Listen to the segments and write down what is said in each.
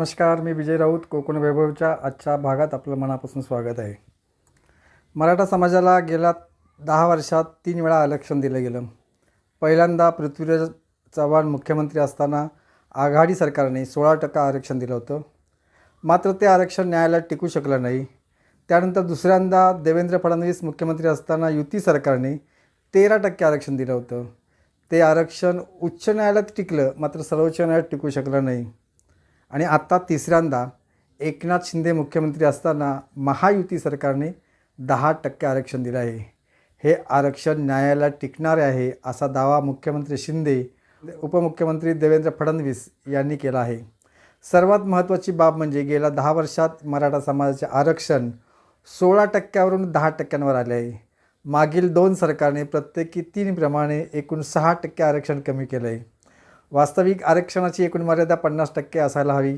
नमस्कार मी विजय राऊत. कोकण वैभवच्या आजच्या भागात आपलं मनापासून स्वागत आहे. मराठा समाजाला गेल्या दहा वर्षात तीन वेळा आरक्षण दिलं गेलं. पहिल्यांदा पृथ्वीराज चव्हाण मुख्यमंत्री असताना आघाडी सरकारने सोळा टक्का आरक्षण दिलं होतं. मात्र ते आरक्षण न्यायालयात टिकू शकलं नाही. त्यानंतर दुसऱ्यांदा देवेंद्र फडणवीस मुख्यमंत्री असताना युती सरकारने तेरा टक्के आरक्षण दिलं होतं. ते आरक्षण उच्च न्यायालयात टिकलं मात्र सर्वोच्च न्यायालयात टिकू शकलं नाही. आणि आत्ता तिसऱ्यांदा एकनाथ शिंदे मुख्यमंत्री असताना महायुती सरकारने दहा टक्के आरक्षण दिलं आहे. हे आरक्षण न्यायालयात टिकणारे आहे असा दावा मुख्यमंत्री शिंदे उपमुख्यमंत्री देवेंद्र फडणवीस यांनी केला आहे. सर्वात महत्त्वाची बाब म्हणजे गेल्या दहा वर्षात मराठा समाजाचे आरक्षण सोळा टक्क्यावरून दहा टक्क्यांवर आले आहे. मागील दोन सरकारने प्रत्येकी तीनप्रमाणे एकूण सहा टक्के आरक्षण कमी केलं आहे वास्तविक आरक्षणाची एकूण मर्यादा पन्नास टक्के असायला हवी.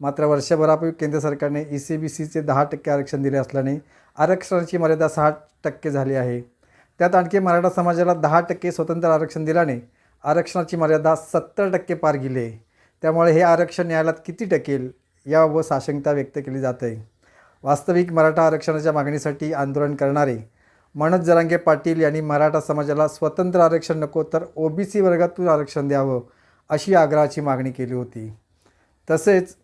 मात्र वर्षभरापूर्वी केंद्र सरकारने ई सी बी सीचे दहा टक्के आरक्षण दिले असल्याने आरक्षणाची मर्यादा सहा टक्के झाली आहे. त्यात आणखी मराठा समाजाला दहा टक्के स्वतंत्र आरक्षण दिल्याने आरक्षणाची मर्यादा सत्तर टक्के पार गेली. आहे त्यामुळे हे आरक्षण न्यायालयात किती टकेल याबाबत साशंकता व्यक्त केली जात. आहे वास्तविक मराठा आरक्षणाच्या मागणीसाठी आंदोलन करणारे मनोज जरांगे पाटील यांनी मराठा समाजाला स्वतंत्र आरक्षण नको तर ओबीसी वर्गातून आरक्षण द्यावं. अशी आग्रहाची मागणी केली होती. तसेच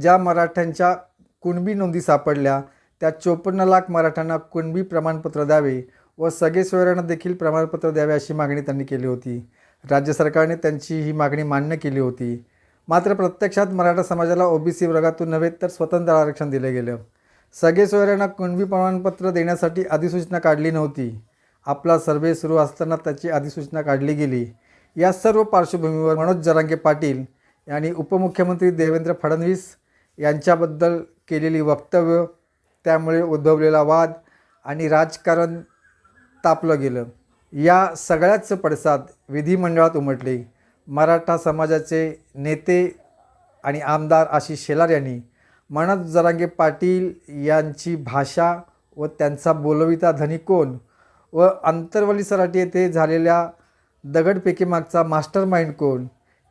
ज्या मराठ्यांच्या कुणबी नोंदी सापडल्या त्या चोपन्न लाख मराठ्यांना कुणबी प्रमाणपत्र द्यावे व सगळे सोयऱ्यांना देखील प्रमाणपत्र द्यावे अशी मागणी त्यांनी केली होती. राज्य सरकारने त्यांची ही मागणी मान्य केली होती. मात्र प्रत्यक्षात मराठा समाजाला ओबीसी वर्गातून नव्हे तर स्वतंत्र आरक्षण दिलं गेलं. सगळे सोयऱ्यांना कुणबी प्रमाणपत्र देण्यासाठी अधिसूचना काढली नव्हती. आपला सर्वे सुरू असताना त्याची अधिसूचना काढली गेली. या सर्व पार्श्वभूमीवर मनोज जरांगे पाटील यांनी उपमुख्यमंत्री देवेंद्र फडणवीस यांच्याबद्दल केलेली वक्तव्य त्यामुळे उद्भवलेला वाद आणि राजकारण तापलं गेलं. या सगळ्याच पडसाद विधिमंडळात उमटले. मराठा समाजाचे नेते आणि आमदार आशिष शेलार यांनी मनोज जरांगे पाटील यांची भाषा व त्यांचा बोलविता धनी कोण व अंतरवली सराटी येथे झालेल्या दगडफेकीमागचा मास्टर माइंड कोण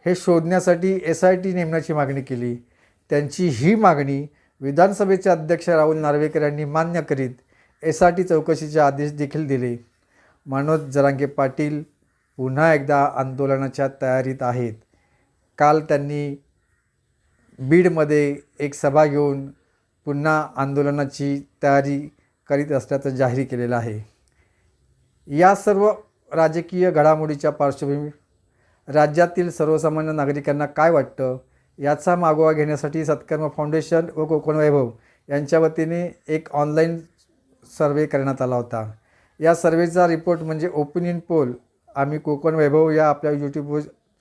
हे शोधण्यासाठी एस आय टी नेमण्याची मागणी केली. त्यांची ही मागणी विधानसभेचे अध्यक्ष राहुल नार्वेकर यांनी मान्य करीत एस आय टी चौकशीचे आदेश देखील दिले. मनोज जरांगे पाटील पुन्हा एकदा आंदोलनाच्या तयारीत आहेत. काल त्यांनी बीडमध्ये एक सभा घेऊन पुन्हा आंदोलनाची तयारी करीत असल्याचं जाहीर केलेलं आहे. या सर्व राजकीय घडामोडीच्या पार्श्वभूमी राज्यातील सर्वसामान्य नागरिकांना काय वाटतं? याचा मागोवा घेण्यासाठी सत्कर्म फाउंडेशन व कोकण वैभव यांच्या वतीने एक ऑनलाईन सर्वे करण्यात आला होता. या सर्वेचा रिपोर्ट म्हणजे ओपिनियन पोल आम्ही कोकण वैभव या आपल्या यूट्यूब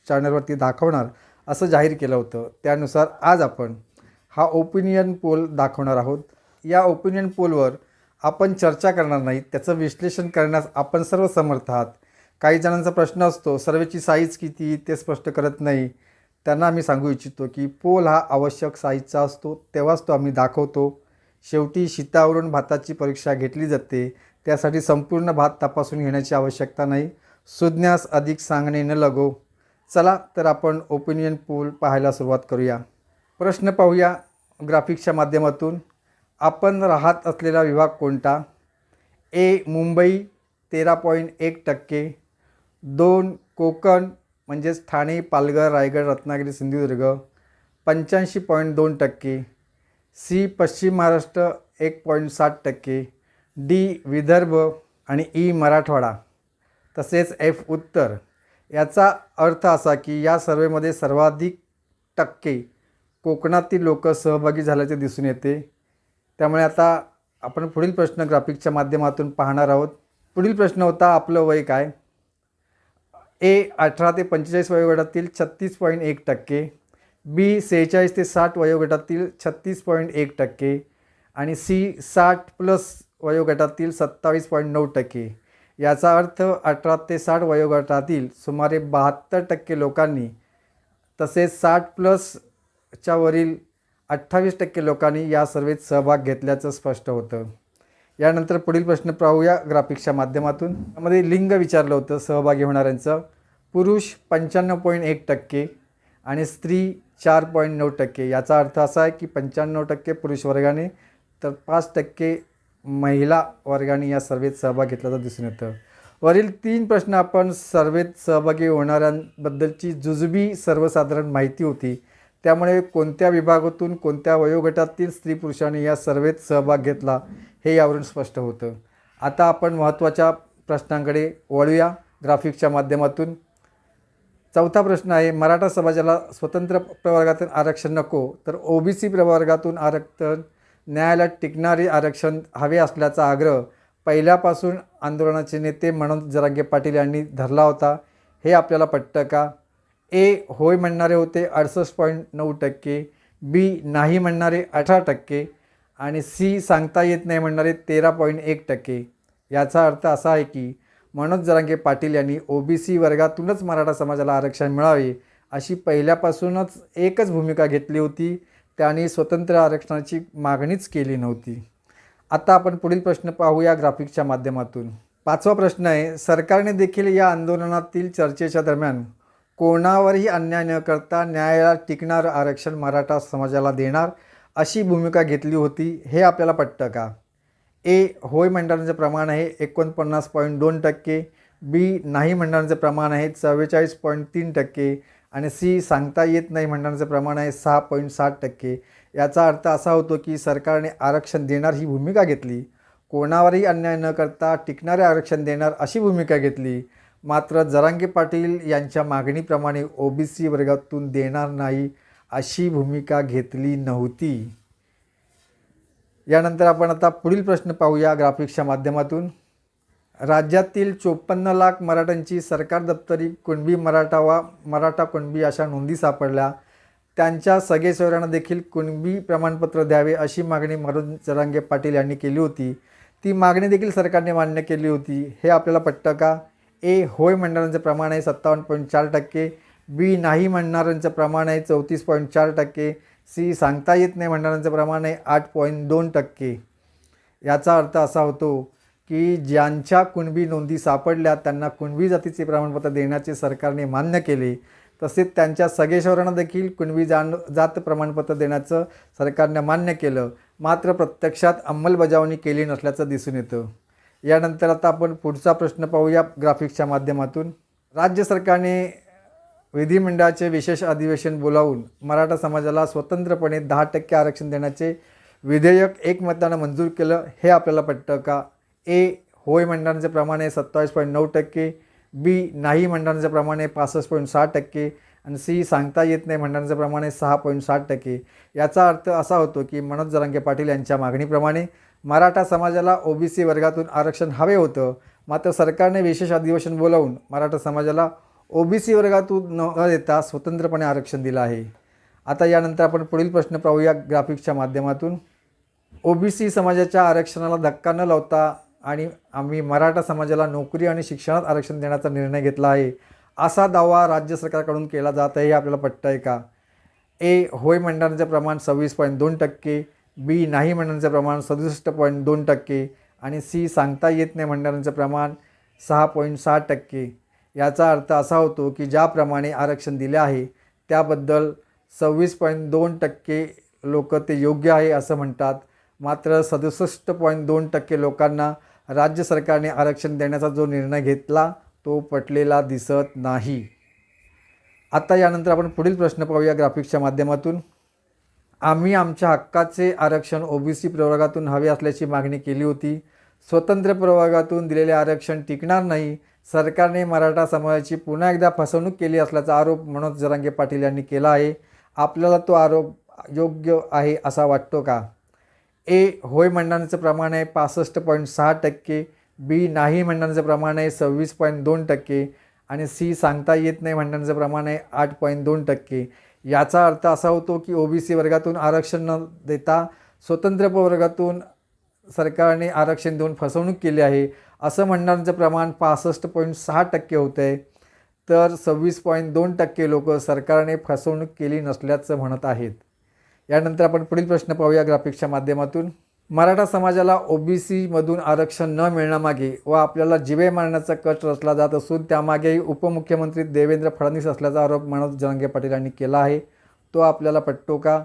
चॅनलवरती दाखवणार असं जाहीर केलं होतं. त्यानुसार आज आपण हा ओपिनियन पोल दाखवणार आहोत. या ओपिनियन पोलवर आपण चर्चा करणार नाही त्याचं विश्लेषण करण्यास आपण सर्व समर्थ आहात. काही जणांचा प्रश्न असतो सर्वेची साईज किती ते स्पष्ट करत नाही. त्यांना आम्ही सांगू इच्छितो की पोल हा आवश्यक साईजचा असतो तेव्हाच तो आम्ही दाखवतो. शेवटी शीतावरून भाताची परीक्षा घेतली जाते त्यासाठी संपूर्ण भात तपासून घेण्याची आवश्यकता नाही. सुज्ञास अधिक सांगणे न लगो. चला तर आपण ओपिनियन पोल पाहायला सुरुवात करूया. प्रश्न पाहूया ग्राफिक्सच्या माध्यमातून. आपण राहत असलेला विभाग कोणता? ए मुंबई तेरा पॉईंट एक टक्के. दोन कोकण म्हणजेच ठाणे पालघर रायगड रत्नागिरी सिंधुदुर्ग पंच्याऐंशी पॉईंट दोन टक्के. सी पश्चिम महाराष्ट्र एक पॉईंट सात टक्के. डी विदर्भ आणि ई मराठवाडा. तसेच एफ उत्तर. याचा अर्थ असा की या सर्वेमध्ये सर्वाधिक टक्के कोकणातील लोक सहभागी झाल्याचे दिसून येते. त्यामुळे आता आपण पुढील प्रश्न ग्राफिकच्या माध्यमातून पाहणार आहोत. पुढील प्रश्न होता आपलं वय काय? ए अठरा ते पंचेचाळीस वयोगटातील छत्तीस पॉईंट एक टक्के बी सेहेचाळीस ते साठ वयोगटातील छत्तीस पॉईंट एक टक्के आणि सी साठ प्लस वयोगटातील सत्तावीस पॉईंट नऊ टक्के. याचा अर्थ अठरा ते साठ वयोगटातील सुमारे बहात्तर टक्के लोकांनी तसेच साठ प्लसच्या वरील अठ्ठावीस टक्के लोकांनी या सर्वेत सहभाग घेतल्याचं स्पष्ट होतं. यानंतर पुढील प्रश्न पाहूया ग्राफिक्सच्या माध्यमातून. त्यामध्ये लिंग विचारलं होतं सहभागी होणाऱ्यांचं. पुरुष पंच्याण्णव पॉईंट एक टक्के आणि स्त्री चार पॉईंट नऊ टक्के. याचा अर्थ असा आहे की पंच्याण्णव टक्के पुरुष वर्गाने तर पाच टक्के महिला वर्गाने या सर्वेत सहभाग घेतल्याचं दिसून येतं. वरील तीन प्रश्न आपण सर्वेत सहभागी होणाऱ्यांबद्दलची जुजबी सर्वसाधारण माहिती होती. त्यामुळे कोणत्या विभागातून कोणत्या वयोगटातील स्त्री पुरुषांनी या सर्वेत सहभाग घेतला हे यावरून स्पष्ट होतं. आता आपण महत्त्वाच्या प्रश्नांकडे वळूया. ग्राफिकच्या माध्यमातून. चौथा प्रश्न आहे मराठा समाजाला स्वतंत्र प्रवर्गातून आरक्षण नको तर ओबीसी प्रवर्गातून आरक्षण न्यायालयात टिकणारे आरक्षण हवे असल्याचा आग्रह पहिल्यापासून आंदोलनाचे नेते म्हणून जरांगे पाटील यांनी धरला होता. हे आपल्याला पटतं का? ए होय म्हणणारे होते अडसष्ट पॉईंट नऊ टक्के बी नाही म्हणणारे अठरा टक्के आणि सी सांगता येत नाही म्हणणारे तेरा पॉईंट एक टक्के. याचा अर्थ असा आहे की मनोज जरांगे पाटील यांनी ओबीसी वर्गातूनच मराठा समाजाला आरक्षण मिळावे अशी पहिल्यापासूनच एकच भूमिका घेतली होती. त्यांनी स्वतंत्र आरक्षणाची मागणीच केली नव्हती. आता आपण पुढील प्रश्न पाहूया ग्राफिक्सच्या माध्यमातून. पाचवा प्रश्न आहे सरकारने देखील या आंदोलनातील चर्चेच्या दरम्यान कोणावरही अन्याय न करता न्यायालयात टिकणारं आरक्षण मराठा समाजाला देणार अशी भूमिका घेतली होती हे आपल्याला पटतं का? ए होय म्हणणाऱ्यांचं प्रमाण आहे एकोणपन्नास पॉईंट दोन टक्के बी नाही म्हणणाऱ्यांचं प्रमाण आहे चव्वेचाळीस पॉईंट तीन टक्के आणि सी सांगता येत नाही म्हणणाऱ्यांचं प्रमाण आहे सहा पॉईंट साठ टक्के. याचा अर्थ असा होतो की सरकारने आरक्षण देणार ही भूमिका घेतली कोणावरही अन्याय न करता टिकणारे आरक्षण देणार अशी भूमिका घेतली मात्र जरांगे पाटील यांच्या मागणीप्रमाणे ओबीसी वर्गातून देणार नाही अशी भूमिका घेतली नव्हती. यानंतर आपण आता पुढील प्रश्न पाहूया ग्राफिक्सच्या माध्यमातून. राज्यातील चोपन्न लाख मराठ्यांची सरकार दप्तरी कुणबी मराठा वा मराठा कुणबी अशा नोंदी सापडल्या. त्यांच्या सगळे सोयऱ्यांना देखील कुणबी प्रमाणपत्र द्यावे अशी मागणी मनोज जरांगे पाटील यांनी केली होती. ती मागणी देखील सरकारने मान्य केली होती. हे आपल्याला पटतं का? ए होय म्हणणाऱ्यांचं प्रमाण आहे सत्तावन्न पॉईंट चार टक्के. बी नाही म्हणणाऱ्यांचं प्रमाण आहे चौतीस पॉईंट चार टक्के. सी सांगता येत नाही म्हणणाऱ्यांचं प्रमाण आहे आठ पॉईंट दोन टक्के. याचा अर्थ असा होतो की ज्यांच्या कुणबी नोंदी सापडल्या त्यांना कुणबी जातीचे प्रमाणपत्र देण्याचे सरकारने मान्य केले. तसेच त्यांच्या सगेश्वरांना देखील कुणबी जान जात प्रमाणपत्र देण्याचं सरकारने मान्य केलं. मात्र प्रत्यक्षात अंमलबजावणी केली नसल्याचं दिसून येतं. यानंतर आता आपण पुढचा प्रश्न पाहूया ग्राफिक्सच्या माध्यमातून. राज्य सरकारने विधिमंडळाचे विशेष अधिवेशन बोलावून मराठा समाजाला स्वतंत्रपणे दहा टक्के आरक्षण देण्याचे विधेयक एकमतानं मंजूर केलं हे आपल्याला पटतं का? ए होय म्हणणाऱ्यांचे प्रमाण आहे सत्तावीस पॉईंट नऊ टक्के. बी नाही म्हणणाऱ्यांचं प्रमाण आहे पासष्ट पॉईंट सहा टक्के. आणि सी सांगता येत नाही म्हणणाऱ्यांचं प्रमाण आहे सहा पॉईंट साठ टक्के. याचा अर्थ असा होतो की मनोज जरांगे पाटील यांच्या मागणीप्रमाणे मराठा समाजाला ओबीसी वर्गातून आरक्षण हवे होतं. मात्र सरकारने विशेष अधिवेशन बोलावून मराठा समाजाला ओबीसी वर्गातून न देता स्वतंत्रपणे आरक्षण दिलं आहे. आता यानंतर आपण पुढील प्रश्न पाहूया ग्राफिक्सच्या माध्यमातून. ओबीसी समाजाच्या आरक्षणाला धक्का न लावता आणि आम्ही मराठा समाजाला नोकरी आणि शिक्षणात आरक्षण देण्याचा निर्णय घेतला आहे. असा दावा राज्य सरकारकडून केला जात आहे हे आपल्याला पटतं आहे का? ए. होय मंडळांचे प्रमाण सव्वीस पॉईंट दोन टक्के बी नाही म्हणण्याचं प्रमाण सदुसष्ट पॉईंट दोन टक्के आणि सी सांगता येत नाही म्हणणाऱ्यांचं प्रमाण सहा पॉईंट सहा टक्के. याचा अर्थ असा होतो की ज्याप्रमाणे आरक्षण दिले आहे त्याबद्दल सव्वीस पॉईंट दोन टक्के लोक ते योग्य आहे असं म्हणतात. मात्र सदुसष्ट पॉईंट दोन टक्के लोकांना राज्य सरकारने आरक्षण देण्याचा जो निर्णय घेतला तो पटलेला दिसत नाही. आता यानंतर आपण पुढील प्रश्न पाहूया ग्राफिक्सच्या माध्यमातून. आम्ही आमच्या हक्काचे आरक्षण ओबीसी प्रवर्गातून हवे असल्याची मागणी केली होती. स्वतंत्र प्रवर्गातून दिलेले आरक्षण टिकणार नाही. सरकारने मराठा समाजाची पुन्हा एकदा फसवणूक केली असल्याचा आरोप मनोज जरांगे पाटील यांनी केला आहे. आपल्याला तो आरोप योग्य आहे असा वाटतो का? ए. होय म्हणण्याचं प्रमाण आहे पासष्ट पॉईंट सहा टक्के. बी. नाही म्हणण्याचं प्रमाण आहे सव्वीस पॉईंट दोन टक्के. आणि सी. सांगता येत नाही म्हणण्याचं प्रमाण आहे आठ पॉईंट दोन टक्के. याचा अर्थ असा होतो की ओबीसी वर्गातून आरक्षण न देता स्वतंत्र वर्गातून सरकारने आरक्षण देऊन फसवणूक केली आहे. असं म्हणणाऱ्यांचं प्रमाण पासष्ट पॉईंट सहा टक्के होतं आहे तर सव्वीस पॉईंट दोन टक्के लोक सरकारने फसवणूक केली नसल्याचं म्हणत आहेत. यानंतर आपण पुढील प्रश्न पाहूया. ग्राफिक्सच्या माध्यमातून मराठा समाजाला ओबीसीमधून आरक्षण न मिळण्यामागे व आपल्याला जिवे मारण्याचा कट रचला जात असून त्यामागेही उपमुख्यमंत्री देवेंद्र फडणवीस असल्याचा आरोप मनोज जरांगे पाटील यांनी केला आहे. तो आपल्याला पटतो का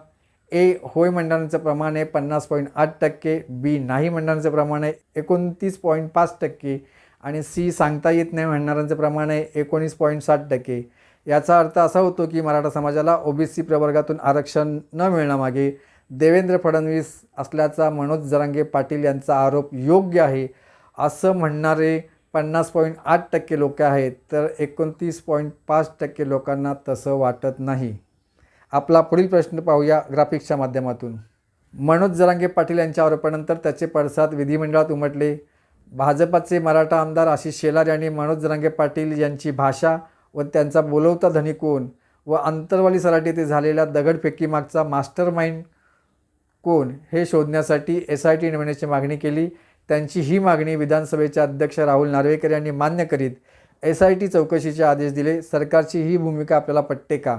ए. होय मंडळांचं प्रमाण आहे पन्नास पॉईंट आठ टक्के बी. नाही म्हणणाऱ्यांचं प्रमाण आहे एकोणतीस पॉईंट पाच टक्के आणि सी. सांगता येत नाही म्हणणाऱ्यांचं प्रमाण आहे एकोणीस पॉईंट साठ टक्के. याचा अर्थ असा होतो की मराठा समाजाला ओबीसी प्रवर्गातून आरक्षण न मिळण्यामागे देवेंद्र फडणवीस असल्याचा मनोज जरांगे पाटील यांचा आरोप योग्य आहे. असं म्हणणारे पन्नास पॉईंट आठ टक्के लोक आहेत तर एकोणतीस पॉईंट पाच टक्के लोकांना तसं वाटत नाही. आपला पुढील प्रश्न पाहूया ग्राफिक्सच्या माध्यमातून. मनोज जरांगे पाटील यांच्या आरोपानंतर त्याचे पडसाद विधिमंडळात उमटले. भाजपाचे मराठा आमदार आशिष शेलार यांनी मनोज जरांगे पाटील यांची भाषा व त्यांचा बोलवता धनी कोण व अंतरवाली सराटी येथे झालेल्या दगडफेकीमागचा मास्टर माइंड कोण हे शोधण्यासाठी एस आय टी नेमण्याची मागणी केली. त्यांची ही मागणी विधानसभेचे अध्यक्ष राहुल नार्वेकर यांनी मान्य करीत एस आय टी चौकशीचे आदेश दिले. सरकारची ही भूमिका आपल्याला पटते का?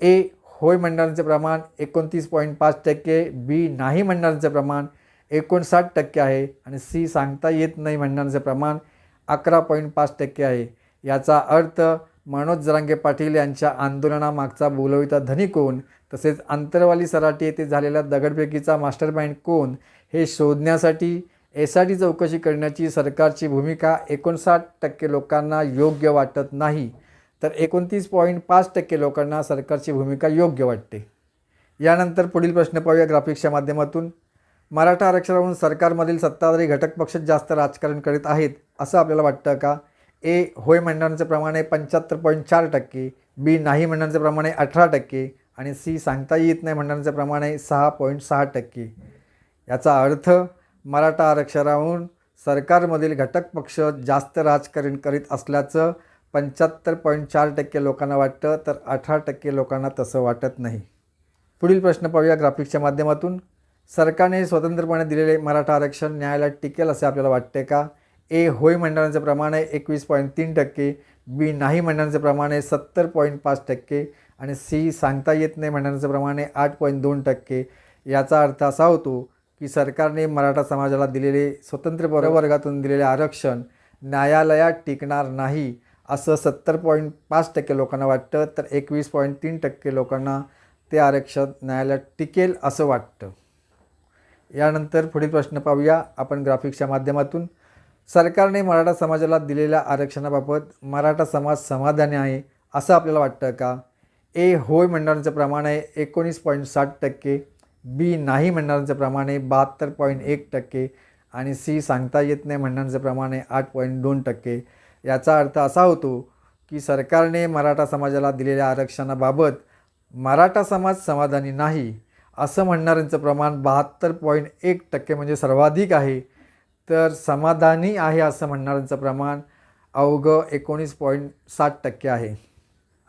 ए. होय म्हणणाऱ्यांचे प्रमाण एकोणतीस पॉईंट पाच टक्के. बी. नाही म्हणणाऱ्यांचे प्रमाण एकोणसाठ टक्के आहे. आणि सी. सांगता येत नाही म्हणणाऱ्यांचे प्रमाण अकरा पॉईंट पाच टक्के आहे. याचा अर्थ मनोज जरांगे पाटील यांच्या आंदोलनामागचा बोलविता धनी कोण? तसेच अंतरवाली सराटी येथे झालेल्या दगडफेकीचा मास्टर माइंड कोण? हे शोधण्यासाठी एस आय टी चौकशी करण्याची सरकारची भूमिका एकोणसाठ टक्के लोकांना योग्य वाटत नाही. तर एकोणतीस पॉईंट पाच टक्के लोकांना सरकारची भूमिका योग्य वाटते. यानंतर पुढील प्रश्न पाहूया ग्राफिक्सच्या माध्यमातून. मराठा आरक्षणावरून सरकारमधील सत्ताधारी घटक पक्ष जास्त राजकारण करीत आहेत असं आपल्याला वाटतं का? ए होय म्हणणाऱ्यांचं प्रमाण आहे पंच्याहत्तर पॉईंट चार टक्के बी नाही म्हणणाऱ्यांचं प्रमाण आहे अठरा टक्के आणि सी सांगता येत नाही म्हणणाऱ्यांचं प्रमाण आहे सहा पॉईंट सहा टक्के. याचा अर्थ मराठा आरक्षणाहून सरकारमधील घटक पक्ष जास्त राजकारण करीत असल्याचं पंच्याहत्तर पॉईंट चार टक्के लोकांना वाटतं तर अठरा टक्के लोकांना तसं वाटत नाही. पुढील प्रश्न पाहूया ग्राफिक्सच्या माध्यमातून. सरकारने स्वतंत्रपणे दिलेले मराठा आरक्षण न्यायालयात टिकेल असे आपल्याला वाटते का? ए होय म्हणणाऱ्यांचं प्रमाण आहे एकवीस पॉईंट तीन टक्के बी नाही म्हणणाऱ्यांचं प्रमाण आहे सत्तर पॉईंट पाच टक्के आणि सी सांगता येत नाही म्हणणाऱ्यांचं प्रमाण आहे आठ पॉईंट दोन टक्के. याचा अर्थ असा होतो की सरकारने मराठा समाजाला दिलेले स्वतंत्र प्रवर्गातून दिलेले आरक्षण न्यायालयात टिकणार नाही असं सत्तर पॉईंट पाच टक्के लोकांना वाटतं तर एकवीस पॉईंट तीन टक्के लोकांना ते आरक्षण न्यायालयात टिकेल असं वाटतं. यानंतर पुढील प्रश्न पाहूया. आपण ग्राफिक्सच्या माध्यमातून सरकारने मराठा समाजाला दिलेल्या आरक्षणाबाबत मराठा समाज समाधानी आहे असं आपल्याला वाटतं का? ए होय म्हणणाऱ्यांचं प्रमाण आहे एकोणीस पॉईंट साठ टक्के बी नाही म्हणणाऱ्यांचं प्रमाण आहे बहात्तर पॉईंट एक टक्के आणि सी सांगता येत नाही म्हणणाऱ्यांचं प्रमाण आहे आठ पॉईंट दोन टक्के. याचा अर्थ असा होतो की सरकारने मराठा समाजाला दिलेल्या आरक्षणाबाबत मराठा समाज समाधानी नाही असं म्हणणाऱ्यांचं प्रमाण बहात्तर पॉईंट एक टक्के म्हणजे सर्वाधिक आहे. तर समाधानी आहे असं म्हणणाऱ्यांचं प्रमाण अवघं एकोणीस पॉईंट सात टक्के आहे.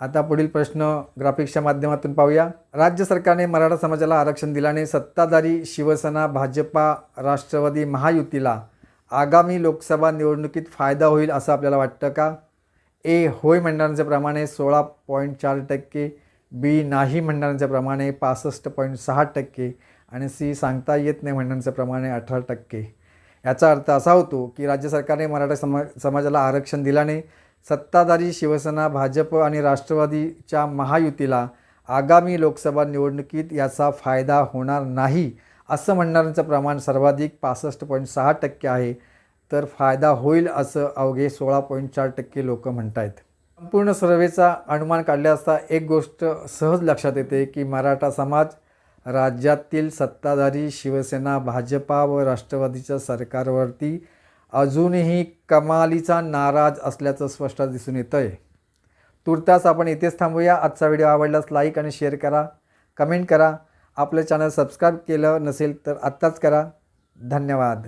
आता पुढील प्रश्न ग्राफिक्सच्या माध्यमातून पाहूया. राज्य सरकारने मराठा समाजाला आरक्षण दिल्याने सत्ताधारी शिवसेना भाजपा राष्ट्रवादी महायुतीला आगामी लोकसभा निवडणुकीत फायदा होईल असं आपल्याला वाटतं का? ए होय म्हणणाऱ्यांचे प्रमाणे सोळा पॉईंट चार टक्के. बी नाही म्हणणाऱ्यांच्या प्रमाणे पासष्ट पॉईंट सहा टक्के. आणि सी सांगता येत नाही म्हणणाऱ्यांचं प्रमाण अठरा टक्के. याचा अर्थ असा होतो की राज्य सरकारने मराठा समा समाजाला आरक्षण दिल्याने सत्ताधारी शिवसेना भाजप आणि राष्ट्रवादीच्या महायुतीला आगामी लोकसभा निवडणुकीत याचा फायदा होणार नाही असं म्हणणाऱ्यांचं प्रमाण सर्वाधिक पासष्ट पॉईंट सहा टक्के आहे. तर फायदा होईल असं अवघे सोळा पॉईंट चार टक्के लोक म्हणत आहेत संपूर्ण सर्वेचा अनुमान काढले असता एक गोष्ट सहज लक्षात येते की मराठा समाज राज्यातील सत्ताधारी शिवसेना भाजपा व राष्ट्रवादीच्या सरकारवरती अजूनही कमालीचा नाराज असल्याचं स्पष्ट दिसून येतं आहे तुर्तास आपण इथेच थांबूया. आजचा व्हिडिओ आवडल्यास लाईक आणि शेअर करा. कमेंट करा. आपलं चॅनल सबस्क्राईब केलं नसेल तर आत्ताच करा. धन्यवाद.